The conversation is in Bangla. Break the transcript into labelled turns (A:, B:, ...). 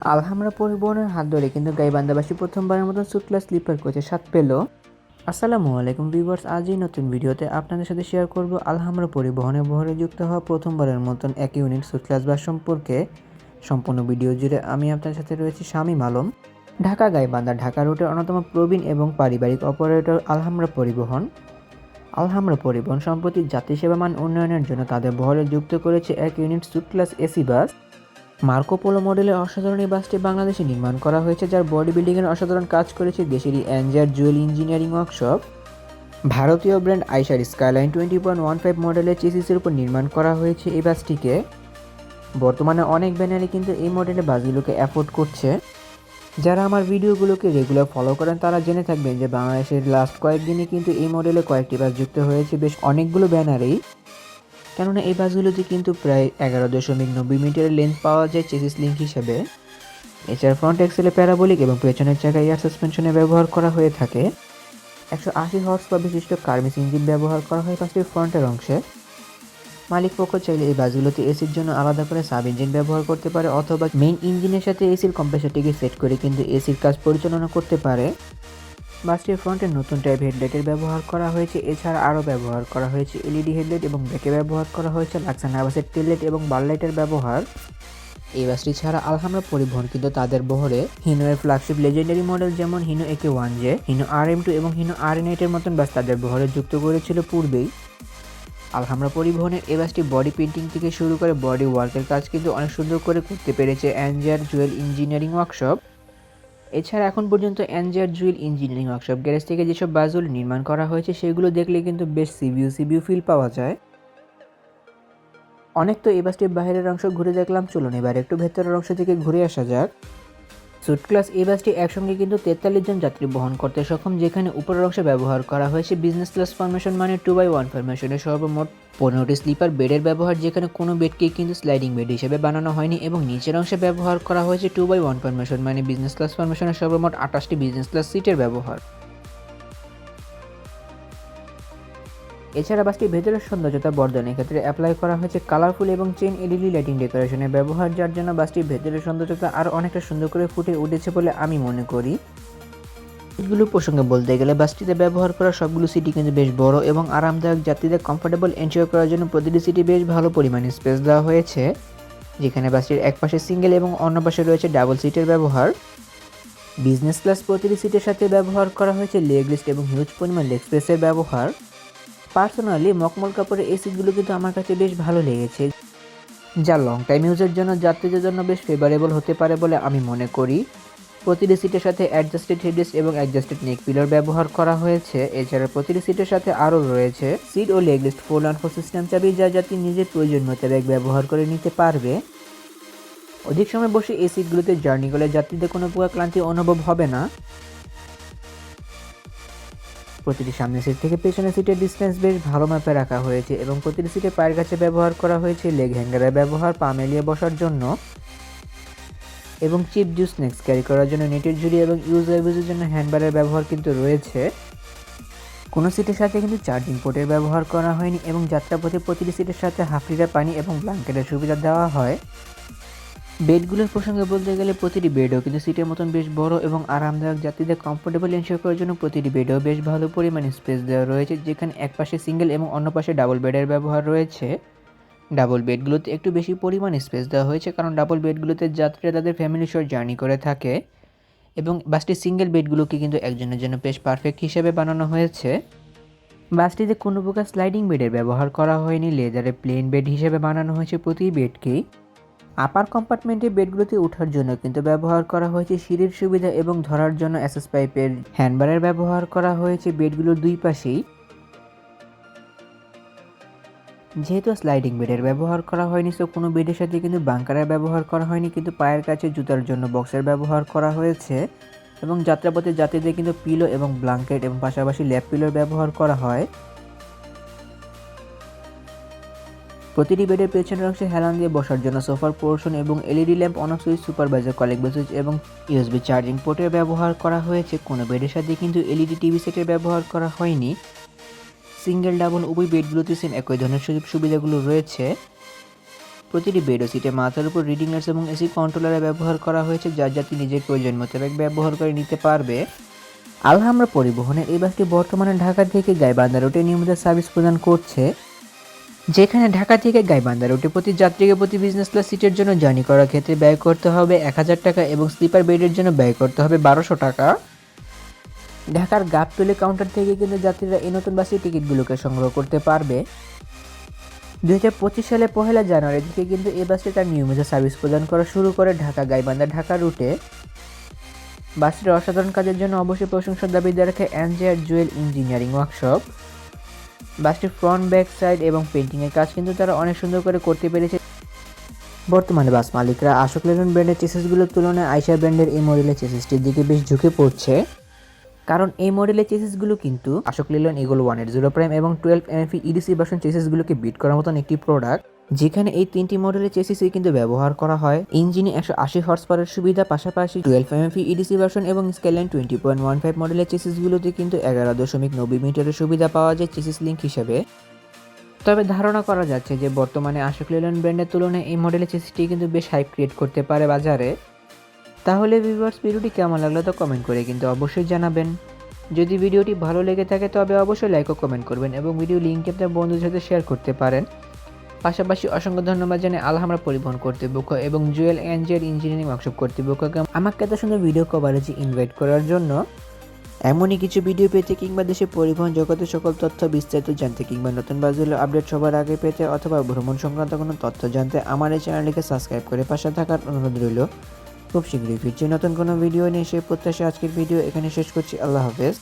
A: আলহামরা পরিবহনের হাত ধরে কিন্তু গাইবান্ধাবাসী প্রথমবারের মতো শুক্লা স্লিপার কোচে স্বাদ পেল। আসসালামু আলাইকুম ভিউয়ার্স আজই নতুন ভিডিওতে আপনাদের সাথে শেয়ার করব আলহামরা পরিবহনে বহরে যুক্ত হওয়া প্রথমবারের মতন এক ইউনিট সুক্লাস বাস সম্পর্কে। সম্পূর্ণ ভিডিও জুড়ে আমি আপনার সাথে রয়েছি শামীম আলম। ঢাকা গাইবান্ধা, ঢাকা রুটের অন্যতম প্রবীণ এবং পারিবারিক অপারেটর আলহামরা পরিবহন। আলহামরা পরিবহন সম্প্রতি যাত্রী সেবা মান উন্নয়নের জন্য তাদের বহরে যুক্ত করেছে এক ইউনিট সুক্লাস এসি বাস। মার্কো পোলো মডেলের অসাধারণ এই বাসটি বাংলাদেশে নির্মাণ করা হয়েছে, যার বডি বিল্ডিংয়ের অসাধারণ কাজ করেছে দেশেরই অ্যাঞ্জার জুয়েল ইঞ্জিনিয়ারিং ওয়ার্কশপ। ভারতীয় brand Eicher Skyline twenty point one five মডেলের চেসিসের উপর নির্মাণ করা হয়েছে এই বাসটিকে। বর্তমানে অনেক ব্যানারে কিন্তু এই মডেলের বাসগুলোকে অ্যাফোর্ড করছে। যারা আমার ভিডিওগুলোকে রেগুলার ফলো করেন, তারা জেনে থাকবেন যে বাংলাদেশের লাস্ট কয়েকদিনে কিন্তু এই মডেলে কয়েকটি বাস যুক্ত হয়েছে, বেশ অনেকগুলো ব্যানারেই। কেননা এই বাসগুলোতে কিন্তু প্রায় এগারো দশমিক নব্বই মিটারের লেন্থ পাওয়া যায় চেসিস লিঙ্ক হিসেবে। এছাড়া ফ্রন্ট এক্সেলে প্যারাবলিক এবং পেছনের চাকায় এয়ার সাসপেনশনে ব্যবহার করা হয়ে থাকে। একশো আশি হর্স বা বিশিষ্ট কার্মিস ইঞ্জিন ব্যবহার করা হয় বাসটির ফ্রন্টের অংশে। মালিক পক্ষ চাইলে এই বাসগুলোতে এসির জন্য আলাদা করে সাব ইঞ্জিন ব্যবহার করতে পারে অথবা মেইন ইঞ্জিনের সাথে এসির কম্প্রেসারটিকে সেট করে কিন্তু এসির কাজ পরিচালনা করতে পারে। বাসটির ফ্রন্টে নতুন টাইপ হেডলাইটের ব্যবহার করা হয়েছে। এছাড়া আরও ব্যবহার করা হয়েছে এলইডি হেডলাইট এবং ব্যাকে ব্যবহার করা হয়েছে। লাক্সান আবাসের টেললাইট এবং বারলাইটের ব্যবহার। এই বাসটি ছাড়া আলহামরা পরিবহন, কিন্তু তাদের বহরে হিনোয়ের ফ্ল্যাগশিপ লেজেন্ডারি মডেল যেমন Hino AK one J, Hino R M two এবং হিনো আর এন এইটের মতন বাস তাদের বহরে যুক্ত করেছিল পূর্বেই। আলহামরা পরিবহনের এই বাসটি বডি পেন্টিং থেকে শুরু করে বডি ওয়ার্কের কাজ কিন্তু অনেক সুন্দর করে করতে পেরেছে। Anjar Jewel engineering workshop. এছাড়া এখন পর্যন্ত Anjar Jewel engineering workshop garage থেকে যেসব বাসগুলো নির্মাণ করা হয়েছে, সেগুলো দেখলে কিন্তু বেশ সিভিউ সিভিউ ফিল পাওয়া যায়। অনেক তো এই বাসটির বাইরের অংশ ঘুরে দেখলাম, চলুন এবার একটু ভেতরের অংশ থেকে ঘুরে আসা যাক। সুট ক্লাস এই বাসটি একসঙ্গে কিন্তু তেতাল্লিশ জন যাত্রী বহন করতে সক্ষম, যেখানে উপরের অংশে ব্যবহার করা হয়েছে বিজনেস ক্লাস ফরমেশন মানে টু বাই ওয়ান ফরমেশনে সর্বমোট পনেরোটি স্লিপার বেডের ব্যবহার, যেখানে কোনো বেডকে কিন্তু স্লাইডিং বেড হিসেবে বানানো হয়নি, এবং নিচের অংশে ব্যবহার করা হয়েছে টু বাই ওয়ান ফরমেশন মানে বিজনেস ক্লাস ফরমেশনের সর্বমোট আঠাশটি বিজনেস ক্লাস সিটের ব্যবহার। এছাড়া বাসটির ভেতরের সৌন্দর্যতা বর্ধনের ক্ষেত্রে অ্যাপ্লাই করা হয়েছে কালারফুল এবং চেন এলইডি লাইটিং ডেকোরেশনের ব্যবহার, যার জন্য বাসটির ভেতরের সৌন্দর্যতা আরও অনেকটা সুন্দর করে ফুটে উঠেছে বলে আমি মনে করি। সিটগুলো প্রসঙ্গে বলতে গেলে বাসটিতে ব্যবহার করা সবগুলো সিটি কিন্তু বেশ বড় এবং আরামদায়ক। যাত্রীদের কমফোর্টেবল এনজয় করার জন্য প্রতিটি সিটি বেশ ভালো পরিমাণে স্পেস দেওয়া হয়েছে, যেখানে বাসটির এক পাশে সিঙ্গেল এবং অন্য পাশে রয়েছে ডাবল সিটের ব্যবহার। বিজনেস ক্লাস প্রতিটি সিটের সাথে ব্যবহার করা হয়েছে লেগ লিস্ট এবং হিউজ পরিমাণ লেগ স্পেসের ব্যবহার। পার্সোনালি মকমল কাপড়ের এই সিটগুলো কিন্তু আমার কাছে বেশ ভালো লেগেছে। যা লং টাইম ইউজের জন্য, যাত্রীদের জন্য বেশ ফেভারেবল হতে পারে বলে আমি মনে করি। প্রতিটি সিটের সাথে অ্যাডজাস্টেড হেডরেস্ট এবং অ্যাডজাস্টেড নেক পিলার ব্যবহার করা হয়েছে। এছাড়া প্রতিটি সিটের সাথে আরও রয়েছে seat O legrest four and four system চাবি, যা যাত্রী নিজের প্রয়োজন মোতাবেক ব্যবহার করে নিতে পারবে। অধিক সময় বসে এই সিটগুলোতে জার্নি করলে যাত্রীদের কোনো প্রকার ক্লান্তি অনুভব হবে না। প্রতিটি সামনের সিট থেকে পেছনের সিটের ডিস্টেন্স বেশ ভালো মাপে রাখা হয়েছে এবং প্রতিটি সিটে পায়ের কাছে ব্যবহার করা হয়েছে লেগ হ্যাঙ্গারের ব্যবহার, পা মেলিয়ে বসার জন্য এবং চিপ জুস স্ন্যাক্স ক্যারি করার জন্য নেটের ঝুড়ি এবং ইউজ ইউজের জন্য হ্যান্ডবারের ব্যবহার কিন্তু রয়েছে। কোনো সিটের সাথে কিন্তু চার্জিং পোর্টের ব্যবহার করা হয়নি এবং যাত্রাপথে প্রতিটি সিটের সাথে হাফ লিটার পানি এবং ব্ল্যাঙ্কেটের সুবিধা দেওয়া হয়। বেডগুলোর প্রসঙ্গে বলতে গেলে প্রতিটি বেডও কিন্তু সিটের মতন বেশ বড় এবং আরামদায়ক। যাত্রীদের কমফোর্টেবল এনশিওর করার জন্য প্রতিটি বেডেও বেশ ভালো পরিমাণে স্পেস দেওয়া রয়েছে, যেখানে এক পাশে সিঙ্গেল এবং অন্য পাশে ডাবল বেডের ব্যবহার রয়েছে। ডাবল বেডগুলোতে একটু বেশি পরিমাণে স্পেস দেওয়া হয়েছে, কারণ ডাবল বেডগুলোতে যাত্রীরা তাদের ফ্যামিলি সহ জার্নি করে থাকে এবং বাসটির সিঙ্গেল বেডগুলোকে কিন্তু একজনের জন্য বেশ পারফেক্ট হিসেবে বানানো হয়েছে। বাসটিতে কোনো প্রকার স্লাইডিং বেডের ব্যবহার করা হয়নি লেদারে প্লেন বেড হিসেবে বানানো হয়েছে প্রতি বেডকেই। আপার কম্পার্টমেন্টে বেডগুলোতে ওঠার জন্য কিন্তু ব্যবহার করা হয়েছে সিঁড়ির সুবিধা এবং ধরার জন্য অ্যাসেস পাইপের হ্যান্ডবারের ব্যবহার করা হয়েছে বেডগুলোর দুই পাশেই। যেহেতু স্লাইডিং বেডের ব্যবহার করা হয়নি সো কোনো বেডের সাথে কিন্তু বাঙ্কারের ব্যবহার করা হয়নি, কিন্তু পায়ের কাছে জুতার জন্য বক্সের ব্যবহার করা হয়েছে এবং যাত্রাপথে যাত্রীদের কিন্তু পিলো এবং ব্ল্যাঙ্কেট এবং পাশাপাশি ল্যাপ পিলোর ব্যবহার করা হয়। প্রতিটি বেডের পেছনের অংশে হেলান দিয়ে বসার জন্য সোফার পোর্শন এবং LED lamp on switch, supervisor collect switch এবং ইউএসবি চার্জিং পোর্টের ব্যবহার করা হয়েছে। কোনো বেডের সাথে কিন্তু এলইডি টিভি সেটের ব্যবহার করা হয়নি। সিঙ্গেল ডাবল উভয় বেডগুলোতে সেম একই ধরনের সুযোগ সুবিধাগুলো রয়েছে। প্রতিটি বেড ও সিটে মাথার উপর রিডিং এবং এসি কন্ট্রোলারে ব্যবহার করা হয়েছে, যার যাত্রী নিজের প্রয়োজন মোতাবেক ব্যবহার করে নিতে পারবে। আলহামরা পরিবহনের এই বাসটি বর্তমানে ঢাকা থেকে গাইবান্ধা রোডে নিয়মিত সার্ভিস প্রদান করছে। যেখানে ঢাকা থেকে গাইবান্ধা রুটে প্রতি যাত্রীকে প্রতি বিজনেস ক্লাস সিটের জন্য জার্নি করার ক্ষেত্রে ব্যয় করতে হবে এক হাজার টাকা এবং স্লিপার বেডের জন্য ব্যয় করতে হবে বারোশো টাকা। ঢাকার গাবতলি কাউন্টার থেকে কিন্তু যাত্রীরা এই নতুন বাসের টিকিটগুলোকে সংগ্রহ করতে পারবে। দুই হাজার পঁচিশ সালে পহেলা জানুয়ারি থেকে কিন্তু এই বাসটি তার নিয়মিত সার্ভিস প্রদান করা শুরু করে ঢাকা গাইবান্ধা ঢাকা রুটে। বাসটির অসাধারণ কাজের জন্য অবশ্যই প্রশংসার দাবিদার রাখে অ্যানজিয়ার জুয়েল ইঞ্জিনিয়ারিং ওয়ার্কশপ। বাসটির ফ্রন্ট ব্যাক সাইড এবং পেন্টিংয়ের কাজ কিন্তু তারা অনেক সুন্দর করে করতে পেরেছে। বর্তমানে বাস মালিকরা আশোক লেলন ব্র্যান্ডের চেসিসগুলোর তুলনায় আইসার ব্র্যান্ডের এই মডেলের চেসিসটির দিকে বেশ ঝুঁকে পড়ছে। কারণ এই মডেলের চেসিসগুলো কিন্তু আশোক লেলন ইগল ওয়ানের জিরো প্রাইম এবং টুয়েলভ এমএফি ইডিসি বাসন চেসিসগুলোকে বিট করার মতন একটি প্রোডাক্ট যেখানে এই তিনটি মডেলের চেসিসই কিন্তু ব্যবহার করা হয়। ইঞ্জিনে একশো আশি হর্স পাওয়ারের সুবিধা, পাশাপাশি টুয়েলভ এমএফি ইডিসি ভার্সন এবং Skyline twenty point one five মডেলের চেসিসগুলোতে কিন্তু এগারো দশমিক নব্বই মিটারের সুবিধা পাওয়া যায় চেসিস লিঙ্ক হিসেবে। তবে ধারণা করা যাচ্ছে যে বর্তমানে আশোক লেলন ব্র্যান্ডের তুলনায় এই মডেলের চেসিসটি কিন্তু বেশ হাইপ ক্রিয়েট করতে পারে বাজারে। তাহলে ভিউয়ার্স ভিডিওটি কেমন লাগল তো কমেন্ট করে কিন্তু অবশ্যই জানাবেন। যদি ভিডিওটি ভালো লেগে থাকে তবে অবশ্যই লাইক ও কমেন্ট করবেন এবং ভিডিও লিঙ্কটি আপনার বন্ধুদের সাথে শেয়ার করতে পারেন। পাশাপাশি অসংখ্য ধন্যবাদ জানাই আলহামরা পরিবহন কর্তৃপক্ষ এবং জুয়েল এনজের ইঞ্জিনিয়ারিং ওয়ার্কশপ কর্তৃপক্ষকে আমাকে এত সুন্দর ভিডিও কভারেজে ইনভাইট করার জন্য। এমনই কিছু ভিডিও পেতে কিংবা দেশে পরিবহন জগতের সকল তথ্য বিস্তারিত জানতে কিংবা নতুন বাসগুলো আপডেট সবার আগে পেতে অথবা ভ্রমণ সংক্রান্ত কোনো তথ্য জানতে আমার এই চ্যানেলটিকে সাবস্ক্রাইব করে পাশে থাকার অনুরোধ রইল। খুব শীঘ্রই ফিরছি নতুন কোনো ভিডিও নিয়ে, সেই প্রত্যাশা আজকের ভিডিও এখানে শেষ করছি। আল্লাহ হাফেজ।